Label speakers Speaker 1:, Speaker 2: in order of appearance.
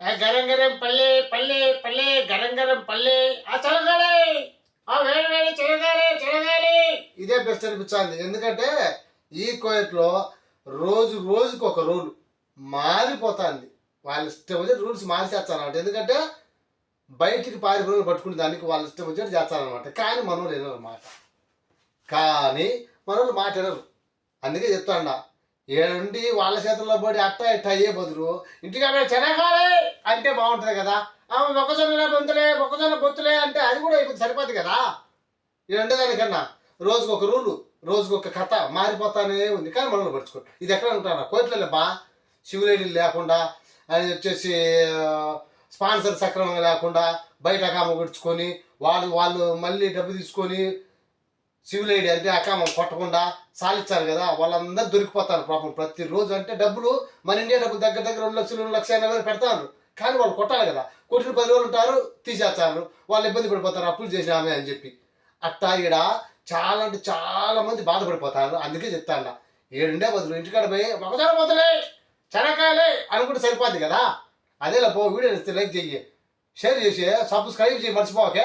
Speaker 1: ఆ గరం గరం పల్లె పల్లె పల్లె గరం గరం పల్లె. ఆ చలగాలి! ఆ వేడి వేడి చలగాలి ఇదే బెస్ట్ అనిపించాలి. ఎందుకంటే ఈ కోయట్లో రోజు రోజుకి ఒక రూల్ మారిపోతుంది. వాళ్ళ ఇష్టం వచ్చే రూల్స్ మార్చేస్తారన్నమాట. ఎందుకంటే బయటికి పారిపోయి రోజులు పట్టుకునే దానికి వాళ్ళ ఇష్టం వచ్చేది చేస్తారనమాట కానీ మనోళ్ళు వినరు మాట. కానీ మనోళ్ళు మాట వినరు. అందుకే చెప్తాండ ఏడుండి వాళ్ళ చేతుల్లో పడి అట్ట ఇట్ట అయ్యే బదులు ఇంటికాడ చెనకాలే అంటే బాగుంటుంది కదా. ఆ మొక్కజొన్న బొంతులే మొక్కజొన్న బొత్తులే అంటే అది కూడా ఇప్పుడు సరిపోద్ది కదా. ఇది ఉండేదానికన్నా రోజుకు ఒక రూలు రోజుకు ఒక కథ మారిపోతానే ఉంది. కానీ మనల్ని పడుచుకో ఇది ఎక్కడ ఉంటారా? కోట్లలో బా శివులేడీలు లేకుండా అది వచ్చేసి స్పాన్సర్ సక్రమంగా లేకుండా బయట కామ కొడుచుకొని వాళ్ళు వాళ్ళు మళ్ళీ డబ్బు తీసుకొని సివిల్ ఐడి అంటే అకామ కొట్టకుండా సాలిచ్చారు కదా వాళ్ళందరూ దొరికిపోతారు పాపం. ప్రతిరోజు అంటే డబ్బులు మన ఇండియా డబ్బులు దగ్గర దగ్గర రెండు లక్షలు రెండు లక్షల ఎనభై పెడతారు. కానీ వాళ్ళు కొట్టాలి కదా. కొట్టిన పది రోజులు ఉంటారు తీసేస్తారు. వాళ్ళు ఇబ్బంది పడిపోతారు అప్పులు చేసినామే అని చెప్పి. అట్టా ఈడ చాలా అంటే చాలా మంది బాధపడిపోతారు. అందుకే చెప్తాను ఏడుండే బదులు ఇంటికాడ పోయి ఒకసారి పోతలే చెనక్కాయలే అనుకుంటే సరిపోద్ది కదా. అదేలా పో వీడియో లైక్ చెయ్యి. షేర్ చేసి సబ్స్క్రైబ్ చేయి మర్చిపోకే.